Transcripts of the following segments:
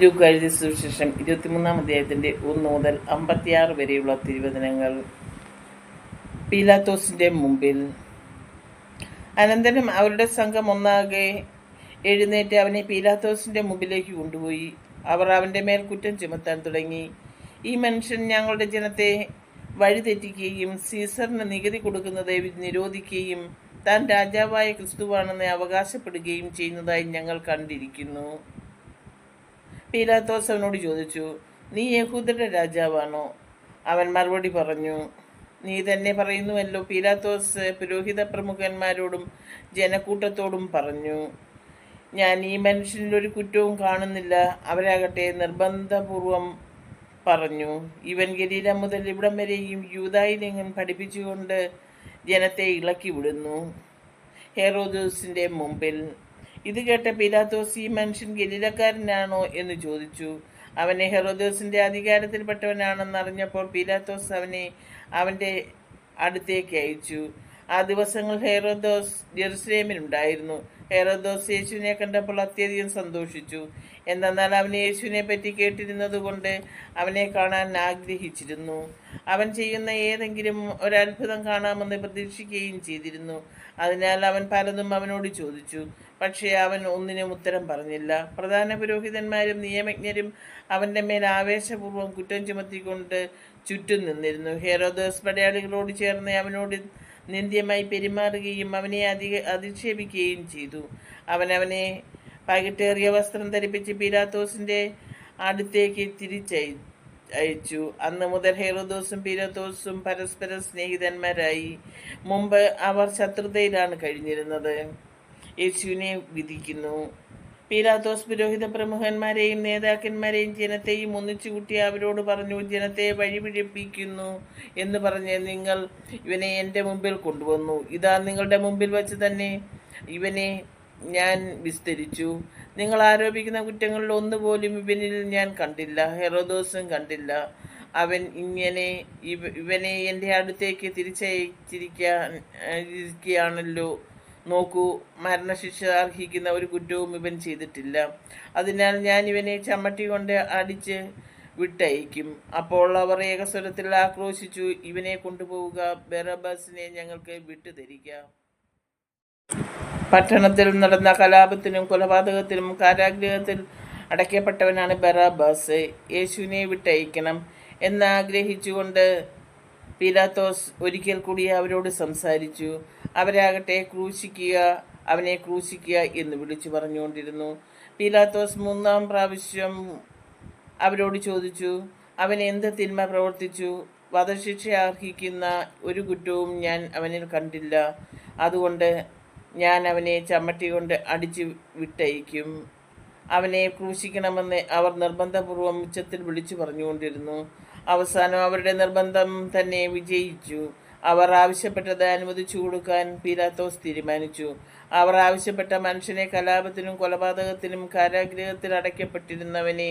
Luke എഴുതിയ സുവിശേഷം ഇരുപത്തിമൂന്നാം അധ്യായത്തിന്റെ ഒന്ന് മുതൽ അമ്പത്തിയാറ് വരെയുള്ള തിരുവചനങ്ങൾ. പീലാത്തോസിന്റെ മുമ്പിൽ. അനന്തരം അവരുടെ സംഘം ഒന്നാകെ എഴുന്നേറ്റ് അവനെ പീലാത്തോസിന്റെ മുമ്പിലേക്ക് കൊണ്ടുപോയി. അവർ അവന്റെ മേൽ കുറ്റം ചുമത്താൻ തുടങ്ങി. ഈ മനുഷ്യൻ ഞങ്ങളുടെ ജനത്തെ വഴിതെറ്റിക്കുകയും സീസറിന് നികുതി കൊടുക്കുന്നത് നിരോധിക്കുകയും താൻ രാജാവായ ക്രിസ്തുവാണെന്ന് അവകാശപ്പെടുകയും ചെയ്യുന്നതായി ഞങ്ങൾ കണ്ടിരിക്കുന്നു. പീലാത്തോസ് അവനോട് ചോദിച്ചു നീ യഹൂദരുടെ രാജാവാണോ? അവൻ മറുപടി പറഞ്ഞു നീ തന്നെ പറയുന്നുവല്ലോ പീലാത്തോസ് പുരോഹിത പ്രമുഖന്മാരോടും ജനക്കൂട്ടത്തോടും പറഞ്ഞു ഞാൻ ഈ മനുഷ്യനിൽ ഒരു കുറ്റവും കാണുന്നില്ല അവരാകട്ടെ നിർബന്ധപൂർവം പറഞ്ഞു ഇവൻ ഗലീല മുതൽ ഇവിടം വരെയും യൂതായിലെങ്ങും പഠിപ്പിച്ചുകൊണ്ട് ജനത്തെ ഇളക്കി വിടുന്നു ഹെറോദോസിന്റെ മുമ്പിൽ. ഇത് കേട്ട പിലാത്തോസ് ഈ മനുഷ്യൻ ഗലീലക്കാരനാണോ എന്ന് ചോദിച്ചു. അവനെ ഹെറോദോസിന്റെ അധികാരത്തിൽപ്പെട്ടവനാണെന്ന് അറിഞ്ഞപ്പോൾ പിലാത്തോസ് അവനെ അവന്റെ അടുത്തേക്ക് അയച്ചു. ആ ദിവസങ്ങൾ ഹെറോദോസ് ജെറുസലേമിലുണ്ടായിരുന്നു ഹെറോദോസ് യേശുവിനെ കണ്ടപ്പോൾ അത്യധികം സന്തോഷിച്ചു. എന്തെന്നാൽ അവൻ യേശുവിനെ പറ്റി കേട്ടിരുന്നത് കൊണ്ട് അവനെ കാണാൻ ആഗ്രഹിച്ചിരുന്നു. അവൻ ചെയ്യുന്ന ഏതെങ്കിലും ഒരത്ഭുതം കാണാമെന്ന് പ്രതീക്ഷിക്കുകയും ചെയ്തിരുന്നു. അതിനാൽ അവൻ പലതും അവനോട് ചോദിച്ചു. പക്ഷേ അവൻ ഒന്നിനും ഉത്തരം പറഞ്ഞില്ല. പ്രധാന പുരോഹിതന്മാരും നിയമജ്ഞരും അവന്റെ മേൽ ആവേശപൂർവം കുറ്റം ചുമത്തിക്കൊണ്ട് ചുറ്റും നിന്നിരുന്നു. ഹെറോദോസ് പടയാളികളോട് ചേർന്ന് അവനോട് നിന്ദ്യമായി പെരുമാറുകയും അവനെ അധിക അധിക്ഷേപിക്കുകയും ചെയ്തു. അവനവനെ അവനെ പകിട്ടേറിയ വസ്ത്രം ധരിപ്പിച്ച് പീലാത്തോസിന്റെ അടുത്തേക്ക് തിരിച്ചയ അയച്ചു. അന്ന് മുതൽ ഹെറോദോസും പീരാത്തോസും പരസ്പര സ്നേഹിതന്മാരായി. മുമ്പ് അവർ ശത്രുതയിലാണ് കഴിഞ്ഞിരുന്നത്. യേശുവിനെ വിധിക്കുന്നു. പീലാത്തോസ് പുരോഹിത പ്രമുഖന്മാരെയും നേതാക്കന്മാരെയും ജനത്തെയും ഒന്നിച്ചു കൂട്ടി അവരോട് പറഞ്ഞു ജനത്തെ വഴിപിഴപ്പിക്കുന്നു എന്ന് പറഞ്ഞ് നിങ്ങൾ ഇവനെ എന്റെ മുമ്പിൽ കൊണ്ടുവന്നു. ഇതാ നിങ്ങളുടെ മുമ്പിൽ വെച്ച് തന്നെ ഇവനെ ഞാൻ വിസ്തരിച്ചു. നിങ്ങൾ ആരോപിക്കുന്ന കുറ്റങ്ങളിൽ ഒന്നുപോലും ഇവനിൽ ഞാൻ കണ്ടില്ല. ഹെറോദോസും കണ്ടില്ല. അവൻ ഇങ്ങനെ ഇവ- ഇവനെ എന്റെ അടുത്തേക്ക് തിരിച്ചയച്ചിരിക്കാൻ ഇരിക്കുകയാണല്ലോ. നോക്കൂ മരണശിക്ഷ അർഹിക്കുന്ന ഒരു കുറ്റവും ഇവൻ ചെയ്തിട്ടില്ല. അതിനാൽ ഞാൻ ഇവനെ ചമ്മട്ടി കൊണ്ട് അടിച്ച് വിട്ടയക്കും. അപ്പോൾ അവർ ഏകസ്വരത്തിൽ ആക്രോശിച്ചു ഇവനെ കൊണ്ടുപോവുക ബെറബസിനെ ഞങ്ങൾക്ക് വിട്ടുതരിക. പട്ടണത്തിൽ നടന്ന കലാപത്തിനും കൊലപാതകത്തിനും കാരാഗ്രഹത്തിൽ അടയ്ക്കപ്പെട്ടവനാണ് ബെറബസ്. യേശുവിനെ വിട്ടയക്കണം എന്നാഗ്രഹിച്ചുകൊണ്ട് പീലാത്തോസ് ഒരിക്കൽ കൂടി അവരോട് സംസാരിച്ചു. അവരാകട്ടെ ക്രൂശിക്കുക അവനെ ക്രൂശിക്കുക എന്ന് വിളിച്ചു പറഞ്ഞുകൊണ്ടിരുന്നു. പീലാത്തോസ് മൂന്നാം പ്രാവശ്യം അവരോട് ചോദിച്ചു അവൻ എന്ത് തിന്മ പ്രവർത്തിച്ചു? വധശിക്ഷ അർഹിക്കുന്ന ഒരു കുറ്റവും ഞാൻ അവനിൽ കണ്ടില്ല. അതുകൊണ്ട് ഞാൻ അവനെ ചമ്മട്ടി കൊണ്ട് അടിച്ചു വിട്ടയക്കും. അവനെ ക്രൂശിക്കണമെന്ന് അവർ നിർബന്ധപൂർവം ഉച്ചത്തിൽ വിളിച്ചു പറഞ്ഞുകൊണ്ടിരുന്നു. അവസാനം അവരുടെ നിർബന്ധം തന്നെ വിജയിച്ചു. അവർ ആവശ്യപ്പെട്ടത് അനുവദിച്ചു കൊടുക്കാൻ പീലാത്തോസ് തീരുമാനിച്ചു. അവർ ആവശ്യപ്പെട്ട മനുഷ്യനെ കലാപത്തിനും കൊലപാതകത്തിനും കാരാഗ്രഹത്തിൽ അടയ്ക്കപ്പെട്ടിരുന്നവനെ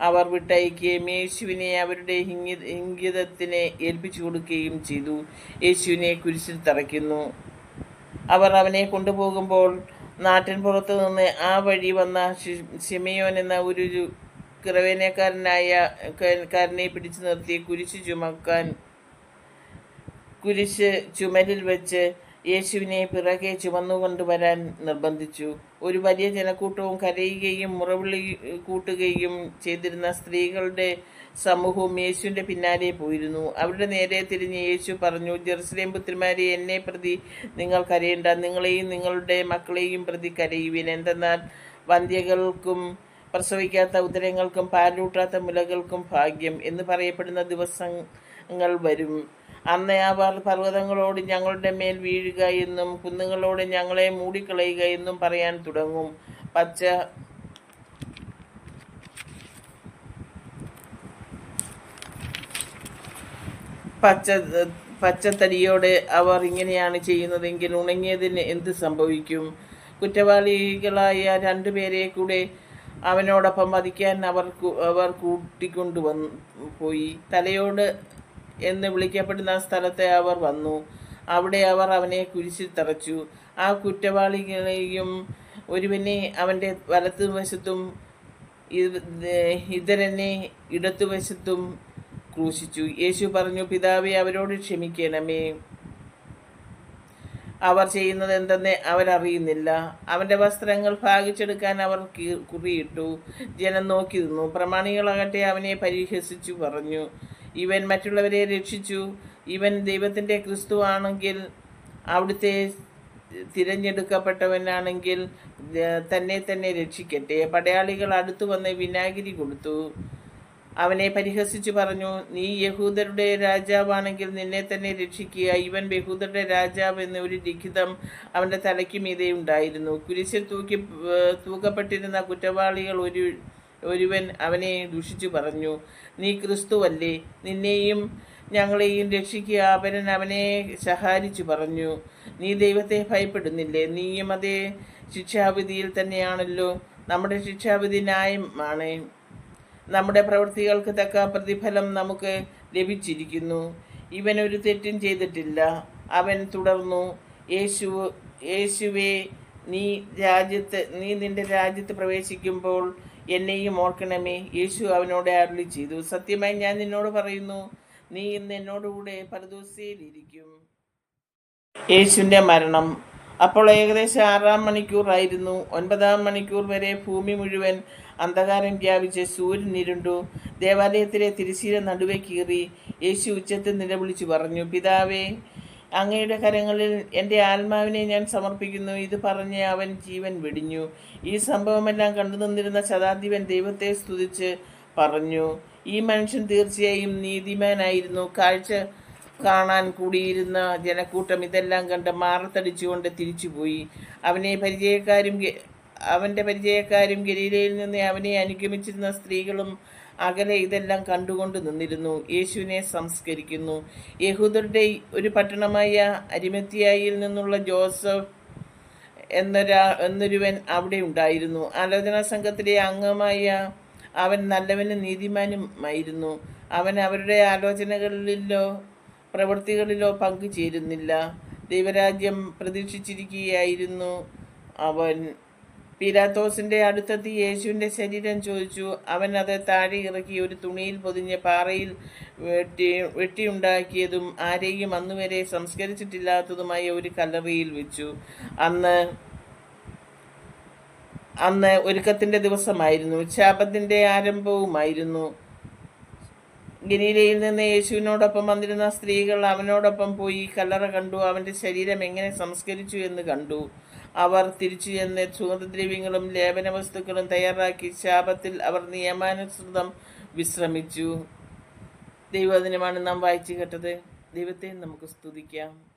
അവർ വിട്ടയക്കുകയും യേശുവിനെ അവരുടെ ഇംഗിതത്തിനെ ഏൽപ്പിച്ചു കൊടുക്കുകയും ചെയ്തു. യേശുവിനെ കുരിശിൽ തറയ്ക്കുന്നു. അവർ അവനെ കൊണ്ടുപോകുമ്പോൾ നാട്ടിൻ പുറത്തു നിന്ന് ആ വഴി വന്ന ഷിമയോൻ എന്ന ഒരു കിറവേനക്കാരനായ കാരനെ പിടിച്ചു നിർത്തി കുരിശ് ചുമക്കാൻ കുരിശ് ചുമരിൽ വെച്ച് യേശുവിനെ പിറകെ ചുമന്നുകൊണ്ടുവരാൻ നിർബന്ധിച്ചു. ഒരു വലിയ ജനക്കൂട്ടവും കരയുകയും മുറവിളി കൂട്ടുകയും ചെയ്തിരുന്ന സ്ത്രീകളുടെ സമൂഹവും യേശുവിന്റെ പിന്നാലെ പോയിരുന്നു. അവരുടെ നേരെ തിരിഞ്ഞ് യേശു പറഞ്ഞു ജെറുസലേം പുത്രിമാരെ എന്നെ പ്രതി നിങ്ങൾ കരയേണ്ട. നിങ്ങളെയും നിങ്ങളുടെ മക്കളെയും പ്രതി കരയുവിൻ. എന്തെന്നാൽ വന്ധ്യകൾക്കും പ്രസവിക്കാത്ത ഉദരങ്ങൾക്കും പാലൂട്ടാത്ത മുലകൾക്കും ഭാഗ്യം എന്ന് പറയപ്പെടുന്ന ദിവസങ്ങൾ വരും. അന്ന് ആ പർവതങ്ങളോട് ഞങ്ങളുടെ മേൽ വീഴുക എന്നും കുന്നുകളോട് ഞങ്ങളെ മൂടിക്കളയുക എന്നും പറയാൻ തുടങ്ങും. പച്ച പച്ച പച്ചത്തടിയോടെ അവർ ഇങ്ങനെയാണ് ചെയ്യുന്നതെങ്കിൽ ഉണങ്ങിയതിന് എന്ത് സംഭവിക്കും? കുറ്റവാളികളായ രണ്ടുപേരെ കൂടെ അവനോടൊപ്പം വധിക്കാൻ അവർ അവർ കൂട്ടിക്കൊണ്ടു വന്നു പോയി. തലയോട് എന്ന് വിളിക്കപ്പെടുന്ന സ്ഥലത്തെ അവർ വന്നു. അവിടെ അവർ അവനെ കുരിശിൽ തറച്ചു. ആ കുറ്റവാളികളെയും ഒരുവനെ അവന്റെ വലത്തുവശത്തും ഇത് ഇതരനെ ഇടത്തുവശത്തും ക്രൂശിച്ചു. യേശു പറഞ്ഞു പിതാവെ അവരോട് ക്ഷമിക്കണമേ. അവർ ചെയ്യുന്നത് എന്തെന്ന് അവരറിയുന്നില്ല അവന്റെ വസ്ത്രങ്ങൾ ഭാഗിച്ചെടുക്കാൻ അവർ കുറിയിട്ടു. ജനം നോക്കി നിന്നു. പ്രമാണികളാകട്ടെ അവനെ പരിഹസിച്ചു പറഞ്ഞു. ഇവൻ മറ്റുള്ളവരെ രക്ഷിച്ചു. ഇവൻ ദൈവത്തിന്റെ ക്രിസ്തു ആണെങ്കിൽ അവിടുത്തെ തിരഞ്ഞെടുക്കപ്പെട്ടവനാണെങ്കിൽ തന്നെ തന്നെ രക്ഷിക്കട്ടെ. പടയാളികൾ അടുത്തു വന്ന് വിനാഗിരി കൊടുത്തു. അവനെ പരിഹസിച്ചു പറഞ്ഞു നീ യഹൂദരുടെ രാജാവാണെങ്കിൽ നിന്നെ തന്നെ രക്ഷിക്കുക. ഇവൻ യഹൂദരുടെ രാജാവ് എന്ന ഒരു ലിഖിതം അവന്റെ തലയ്ക്ക് മീതെ ഉണ്ടായിരുന്നു. കുരിശിൽ തൂക്കി തൂക്കപ്പെട്ടിരുന്ന കുറ്റവാളികൾ ഒരു ഒരുവൻ അവനെ ദുഷിച്ചു പറഞ്ഞു നീ ക്രിസ്തുവല്ലേ? നിന്നെയും ഞങ്ങളെയും രക്ഷിക്കുക. അവൻ അവനെ സഹാരിച്ചു പറഞ്ഞു നീ ദൈവത്തെ ഭയപ്പെടുന്നില്ലേ? നീയും അതേ ശിക്ഷാവിധിയിൽ തന്നെയാണല്ലോ. നമ്മുടെ ശിക്ഷാവിധി ന്യായമാണ്. നമ്മുടെ പ്രവൃത്തികൾക്ക് തക്ക പ്രതിഫലം നമുക്ക് ലഭിച്ചിരിക്കുന്നു. ഇവൻ ഒരു തെറ്റും ചെയ്തിട്ടില്ല. അവൻ തുടർന്നു യേശു യേശുവേ നീ രാജ്യത്ത് നീ നിന്റെ രാജ്യത്ത് പ്രവേശിക്കുമ്പോൾ എന്നെയും ഓർക്കണമേ. യേശു അവനോട് അരുളി ചെയ്തു സത്യമായി ഞാൻ നിന്നോട് പറയുന്നു നീ ഇന്ന് എന്നോടുകൂടെ പരദൂസയിലിരിക്കും. യേശുവിന്റെ മരണം. അപ്പോൾ ഏകദേശം ആറാം മണിക്കൂറായിരുന്നു. ഒൻപതാം മണിക്കൂർ വരെ ഭൂമി മുഴുവൻ അന്ധകാരം വ്യാപിച്ച് സൂര്യൻ ഇരുണ്ടു. ദേവാലയത്തിലെ തിരിശീല നടുവെ കീറി. യേശു ഉച്ചത്തിൽ നിലവിളിച്ചു പറഞ്ഞു പിതാവേ അങ്ങയുടെ കരങ്ങളിൽ എന്റെ ആത്മാവിനെ ഞാൻ സമർപ്പിക്കുന്നു. ഇത് പറഞ്ഞ് അവൻ ജീവൻ വെടിഞ്ഞു. ഈ സംഭവമെല്ലാം കണ്ടു നിന്നിരുന്ന ശതാധിപൻ ദൈവത്തെ സ്തുതിച്ച് പറഞ്ഞു ഈ മനുഷ്യൻ തീർച്ചയായും നീതിമാനായിരുന്നു. കാഴ്ച കാണാൻ കൂടിയിരുന്ന ജനക്കൂട്ടം ഇതെല്ലാം കണ്ട് മാറത്തടിച്ചുകൊണ്ട് തിരിച്ചുപോയി. അവനെ പരിചയക്കാരും അവന്റെ പരിചയക്കാരും ഗലീലയിൽ നിന്ന് അവനെ അനുഗമിച്ചിരുന്ന സ്ത്രീകളും അകലെ ഇതെല്ലാം കണ്ടുകൊണ്ട് നിന്നിരുന്നു. യേശുവിനെ സംസ്കരിക്കുന്നു. യഹൂദരുടെ ഒരു പട്ടണമായ അരിമത്തിയായിൽ നിന്നുള്ള ജോസഫ് എന്നൊരാ എന്നൊരുവൻ അവിടെ ഉണ്ടായിരുന്നു. ആലോചനാ സംഘത്തിലെ അംഗമായ അവൻ നല്ലവനും നീതിമാനും ആയിരുന്നു അവൻ അവരുടെ ആലോചനകളിലോ പ്രവൃത്തികളിലോ പങ്കുചേരുന്നില്ല. ദൈവരാജ്യം പ്രതീക്ഷിച്ചിരിക്കുകയായിരുന്നു അവൻ. പീലാത്തോസിന്റെ അടുത്തെത്തി യേശുവിന്റെ ശരീരം ചോദിച്ചു. അവൻ അത് താഴെ ഇറക്കി ഒരു തുണിയിൽ പൊതിഞ്ഞ് പാറയിൽ വെട്ടി വെട്ടിയുണ്ടാക്കിയതും ആരെയും അന്നുവരെ സംസ്കരിച്ചിട്ടില്ലാത്തതുമായ ഒരു കല്ലറയിൽ വെച്ചു. അന്ന് അന്ന് ഒരുക്കത്തിന്റെ ദിവസമായിരുന്നു. ശാപത്തിന്റെ ആരംഭവുമായിരുന്നു. ഗലീലയിൽ നിന്ന് യേശുവിനോടൊപ്പം വന്നിരുന്ന സ്ത്രീകൾ അവനോടൊപ്പം പോയി കല്ലറ കണ്ടു. അവന്റെ ശരീരം എങ്ങനെ സംസ്കരിച്ചു എന്ന് കണ്ടു. അവർ തിരിച്ചു ചെന്ന് സുഗന്ധദ്രവ്യങ്ങളും ലേപന വസ്തുക്കളും തയ്യാറാക്കി ശാപത്തിൽ അവർ നിയമാനുസൃതം വിശ്രമിച്ചു. ദൈവദിനമാണ് നാം വായിച്ചു കേട്ടത്. ദൈവത്തെ നമുക്ക് സ്തുതിക്കാം.